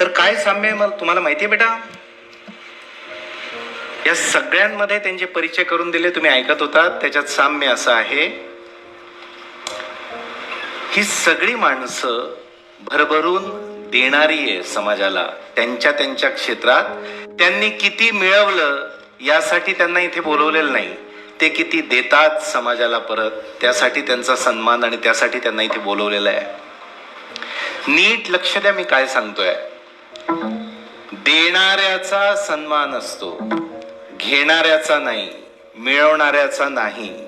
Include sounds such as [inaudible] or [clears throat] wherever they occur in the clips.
तर काय साम्य आहे मला तुम्हाला माहिती आहे बेटा? या सगळ्यांमध्ये त्यांचे परिचय करून दिले तुम्ही ऐकत होता त्याच्यात साम्य असं आहे. ही सगळी माणसं भरभरून देणारी आहे समाजाला. त्यांच्या त्यांच्या क्षेत्रात. त्यांनी किती मिळवलं यासाठी त्यांना इथे बोलवलेलं नाही. ते किती देतात समाजाला परत त्यासाठी त्यांचा सन्मान आणि त्यासाठी त्यांना इथे बोलवलेलं आहे. नीट लक्ष द्या मी काय सांगतोय. देणाऱ्याचा सन्मान असतो घेणाऱ्याचा नाही मिळवणाऱ्याचा नाही.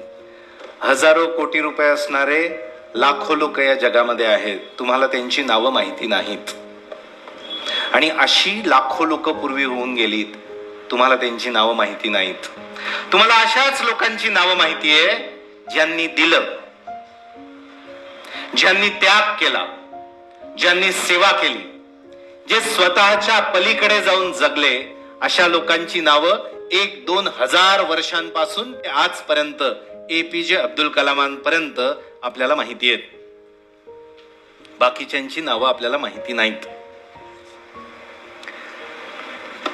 हजारो कोटी रुपये असणारे लाखो लोक या जगामध्ये आहेत तुम्हाला त्यांची नावं माहिती नाहीत. आणि अशी लाखो लोक पूर्वी होऊन गेलीत तुम्हाला त्यांची नावं माहिती नाहीत. तुम्हाला अशाच लोकांची नावं माहिती आहे ज्यांनी दिलं ज्यांनी त्याग केला ज्यांनी सेवा केली. जे स्वतःच्या पलीकडे जाऊन जगले अशा लोकांची नावं एक दोन हजार वर्षांपासून ते आजपर्यंत ए पी जे अब्दुल कलामांपर्यंत आपल्याला माहिती आहेत. बाकीच्यांची नावं आपल्याला माहिती नाहीत.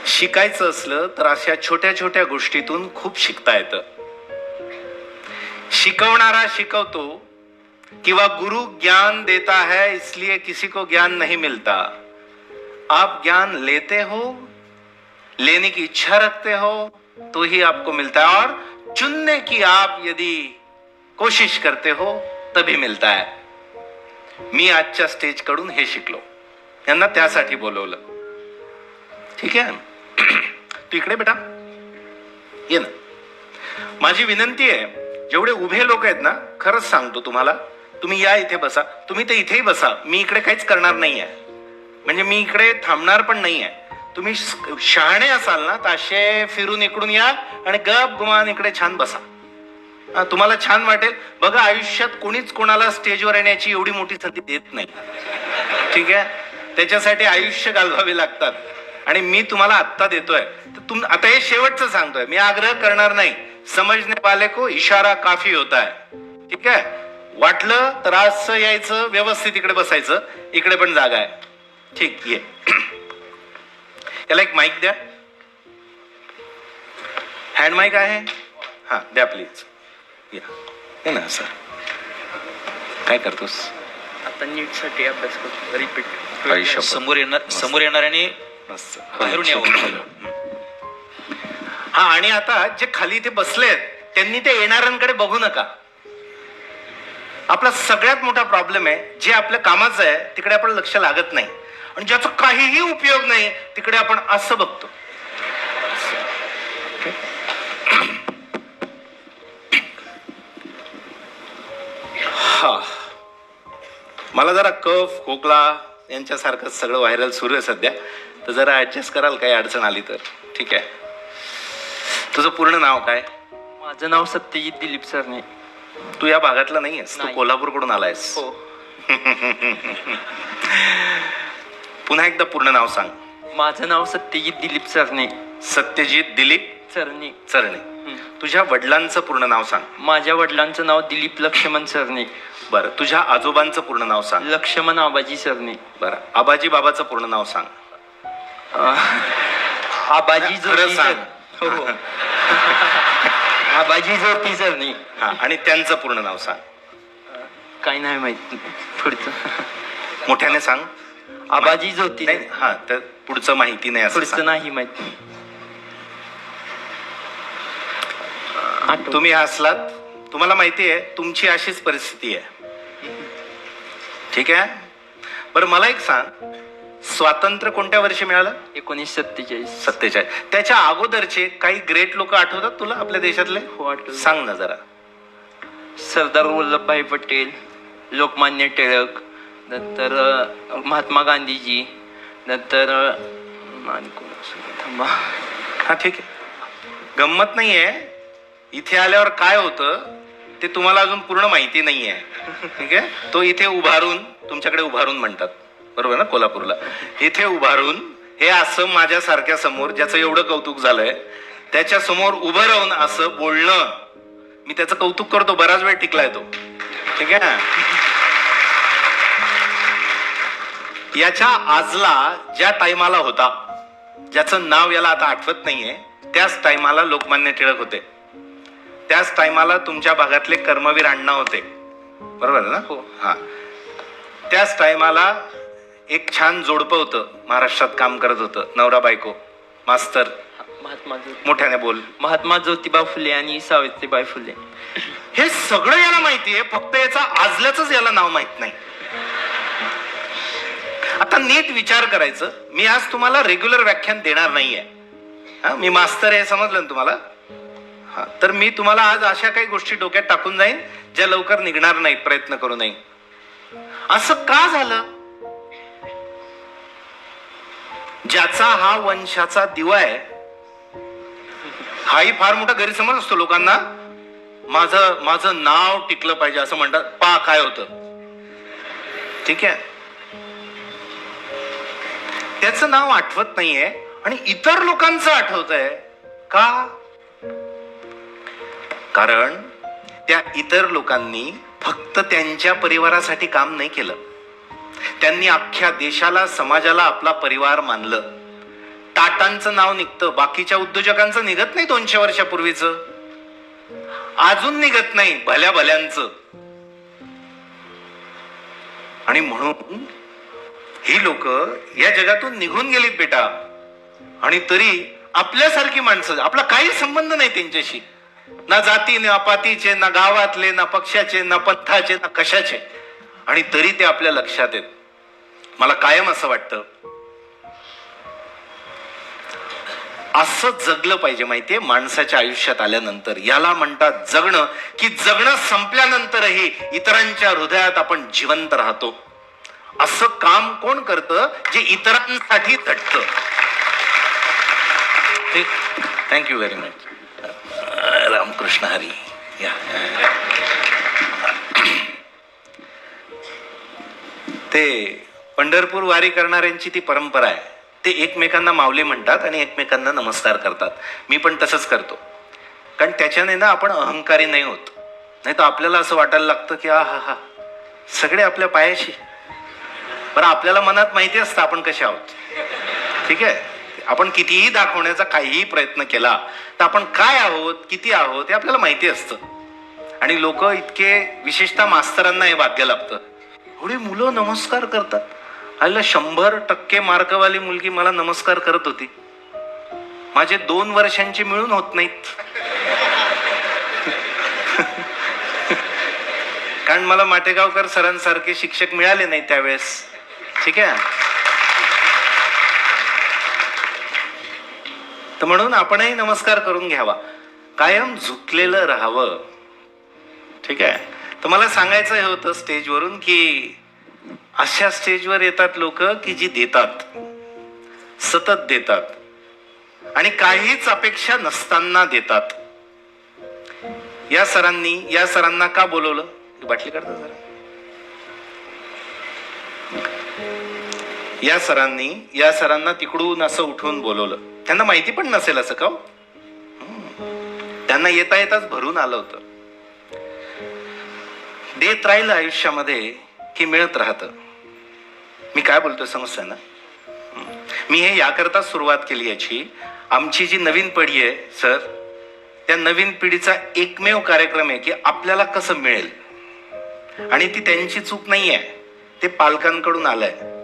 शिकायचं असलं तर अशा छोट्या छोट्या गोष्टीतून खूप शिकता येतं. शिकवणारा शिकवतो किंवा गुरु ज्ञान देता है इसलिए किसी को ज्ञान नहीं मिलता. आप ज्ञान लेते हो लेने की इच्छा रखते हो तो ही आपको मिलता है। और चुनने की आप यदि कोशिश करते हो तभी मिलता है। मी आजच्या स्टेजकडून हे शिकलो. यांना त्यासाठी बोलवलं. ठीक आहे? [clears throat] तू इकडे बेटा. ये ना. माझी विनंती आहे जेवढे उभे लोक आहेत ना खरंच सांगतो तुम्हाला तुम्ही या इथे बसा. तुम्ही तर इथेही बसा. मी इकडे काहीच करणार नाही आहे म्हणजे मी इकडे थांबणार पण नाही आहे तुम्ही शहाणे असाल ना तर असे फिरून इकडून या आणि गप गुमान इकडे छान बसा. हा, तुम्हाला छान वाटेल. बघा आयुष्यात कोणीच कोणाला स्टेजवर येण्याची एवढी मोठी संधी देत नाही. ठीक आहे? त्याच्यासाठी आयुष्य घालवावे लागतात. आणि मी तुम्हाला आत्ता देतोय. तर तुम आता हे शेवटचं सांगतोय. मी आग्रह करणार नाही. समजने वाले को इशारा काफी होता है. ठीक आहे? वाटलं तर असं यायचं व्यवस्थित इकडे बसायचं. इकडे पण जागा आहे. ठीक ये. याला एक माईक द्या. हँड माईक आहे? हा द्या प्लीज या. ये ना सर काय करतोस? आता नीटसाठी अभ्यास करतो. रिपीट. समोर येणार समोर येणाऱ्याने बाहेरून यावं. हा आणि आता जे खाली इथे बसलेत त्यांनी ते येणाऱ्यांकडे बघू नका. आपला सगळ्यात मोठा प्रॉब्लेम आहे जे आपल्या कामाचं आहे तिकडे आपण लक्ष लागत नाही. आणि ज्याचा काहीही उपयोग नाही तिकडे आपण असं बघतो. हा. मला जरा कफ खोकला यांच्यासारखं सगळं व्हायरल सुरू आहे सध्या. तर जरा ऍडजस्ट कराल काही अडचण आली तर. ठीक आहे. तुझं पूर्ण नाव काय? माझं नाव सत्यजित दिलीप सरने. तू या भागातला नाही आहेस तू नाही. कोल्हापूरकडून आलायस. हो. [laughs] पुन्हा एकदा पूर्ण नाव सांग. माझं नाव सत्यजित दिलीप सरने सत्यजित दिलीप सरने चरणे हं. तुझ्या वडिलांचं पूर्ण नाव सांग. माझ्या वडिलांचं नाव दिलीप लक्ष्मण सरने बरं तुझ्या आजोबांचं पूर्ण नाव सांग. लक्ष्मण आबाजी सरने बरं आबाजी बाबाचं पूर्ण नाव सांग. आबाजी ज्योती सांग. सर हो. [laughs] आबाजी ज्योती सरने हा आणि त्यांचं पूर्ण नाव सांग. काही नाही माहीत पुढचं. मोठ्याने सांग. आबाजी नाही हा तर पुढचं माहिती नाही असं पुढचं सांग. नाही माहीत. तुम्ही हसलात. तुम्हाला माहिती आहे तुमची अशीच परिस्थिती आहे. ठीक आहे? बरं मला एक सांग. स्वातंत्र्य कोणत्या वर्षी मिळालं? एकोणीस सत्तेचाळीस. सत्तेचाळीस. त्याच्या अगोदरचे काही ग्रेट लोक आठवतात तुला आपल्या देशातले? हो. सांग ना जरा. सरदार वल्लभभाई पटेल लोकमान्य टिळक नंतर महात्मा गांधीजी नंतर आणि कोण थांबा. हा ठीक आहे. गंमत नाही आहे इथे आल्यावर काय होतं ते तुम्हाला अजून पूर्ण माहिती नाही आहे ठीक आहे? तो इथे उभारून तुमच्याकडे उभारून म्हणतात. बरोबर ना? कोल्हापूरला. इथे उभारून हे असं माझ्यासारख्या समोर ज्याचं एवढं कौतुक झालंय त्याच्यासमोर उभं राहून असं बोलणं मी त्याचं कौतुक करतो. बराच वेळ टिकलाय तो. ठीक आहे? याच्या आजला ज्या टायमाला होता ज्याचं नाव याला आता आठवत नाहीये त्याच टायमाला लोकमान्य टिळक होते. त्याच टायमाला तुमच्या भागातले कर्मवीर अण्णा होते. बरोबर आहे ना? हो. हा. त्याच टायमाला एक छान जोडपं होतं महाराष्ट्रात काम करत होतं नवरा बायको मास्तर. महात्मा मोठ्याने बोल. महात्मा ज्योतिबा फुले आणि सावित्रीबाई फुले. हे सगळं याला माहितीये फक्त याचा आजल्याच याला नाव माहीत नाही. आता नीट विचार करायचं. मी आज तुम्हाला रेग्युलर व्याख्यान देणार नाहीये. हा मी मास्तर आहे समजलं ना तुम्हाला? हा तर मी तुम्हाला आज अशा काही गोष्टी डोक्यात टाकून जाईन ज्या लवकर निघणार नाहीत प्रयत्न करू नये. असं का झालं? ज्याचा हा वंशाचा दिवा आहे हाही फार मोठा गैरसमज असतो लोकांना. माझं माझं नाव टिकलं पाहिजे असं म्हणतात. पा काय होतं? ठीक आहे? त्याचं नाव आठवत नाहीये आणि इतर लोकांचं आठवत आहे का? कारण त्या इतर लोकांनी फक्त त्यांच्या परिवारासाठी काम नाही केलं. त्यांनी अख्ख्या देशाला समाजाला आपला परिवार मानलं. टाटांचं नाव निघतं बाकीच्या उद्योजकांचं निघत नाही दोनशे वर्षापूर्वीच. अजून निघत नाही भल्या भल्यांचं. आणि म्हणून ही लोक या जगातून निघून गेलीत बेटा. आणि तरी आपल्यासारखी माणसं आपला काही संबंध नाही त्यांच्याशी. ना जाती ना अपातीचे ना गावातले ना पक्षाचे ना पंथाचे ना कशाचे. आणि तरी ते आपल्या लक्षात आहेत. मला कायम असं वाटतं असं जगलं पाहिजे माहितीये माणसाच्या आयुष्यात आल्यानंतर. याला म्हणतात जगणं की जगणं संपल्यानंतरही इतरांच्या हृदयात आपण जिवंत राहतो. असं काम कोण करतं? जे इतरांसाठी झटत thank you very much Ramkrishna Hari. या. ते पंढरपूर वारी करणाऱ्यांची ती परंपरा आहे. ते एकमेकांना मावले म्हणतात आणि एकमेकांना नमस्कार करतात. मी पण तसंच करतो. कारण त्याच्याने ना आपण अहंकारी नाही होत. नाही तर आपल्याला असं वाटायला लागतं की आ हा हा. सगळे आपल्या पायाशी. बरं आपल्याला मनात माहिती असतं आपण कसे आहोत. ठीक आहे? आपण कितीही दाखवण्याचा काहीही प्रयत्न केला तर आपण काय आहोत किती आहोत हे आपल्याला माहिती असतं. आणि लोक इतके विशेषतः मास्तरांना हे भाग्य लागतं एवढी मुलं नमस्कार करतात. आईला शंभर टक्के मार्कवाली मुलगी मला नमस्कार करत होती. माझे दोन वर्षांची मिळून होत नाहीत. [laughs] कारण मला माटेगावकर सरांसारखे शिक्षक मिळाले नाही त्यावेळेस. ठीक आहे? तर म्हणून आपणही नमस्कार करून घ्यावा. कायम झुकलेलं राहावं. ठीक आहे? तर मला सांगायचं हे होतं स्टेजवरून की अशा स्टेजवर येतात लोक की जी देतात. सतत देतात. आणि काहीच अपेक्षा नसताना देतात. या सरांनी या सरांना का बोलवलं? बाटली करता जरा. या सरांनी या सरांना तिकडून असं उठवून बोलवलं. त्यांना माहिती पण नसेल असं का हो? त्यांना येता येताच भरून आलं होतं. देत राहिलं आयुष्यामध्ये की मिळत राहतं. मी काय बोलतोय समजतंय ना मी हे याकरता सुरुवात केली याची. आमची जी नवीन पिढी आहे सर त्या नवीन पिढीचा एकमेव कार्यक्रम आहे की आपल्याला कसं मिळेल? आणि ती त्यांची चूक नाही आहे ते पालकांकडून आलंय.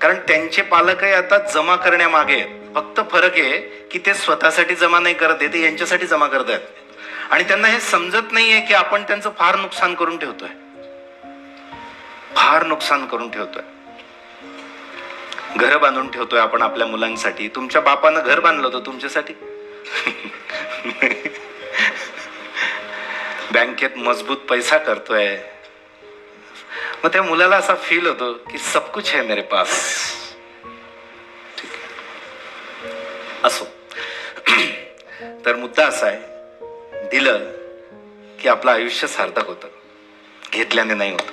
कारण त्यांचे पालकही आता जमा करण्यामागे आहेत. फक्त फरक आहे की ते स्वतःसाठी जमा नाही करत आहे ते यांच्यासाठी जमा करत आहेत. आणि त्यांना हे समजत नाहीये की आपण त्यांचं फार नुकसान करून ठेवतोय. फार नुकसान करून ठेवतोय. घर बांधून ठेवतोय आपण आपल्या मुलांसाठी. तुमच्या बापानं घर बांधलं होतं तुमच्यासाठी. [laughs] बँकेत मजबूत पैसा करतोय. मग त्या मुलाला असा फील होतो की सब कुछ है मेरे पास. असो. तर मुद्दा असा आहे दिलं की आपलं आयुष्य सार्थक होतं. घेतल्याने नाही होत.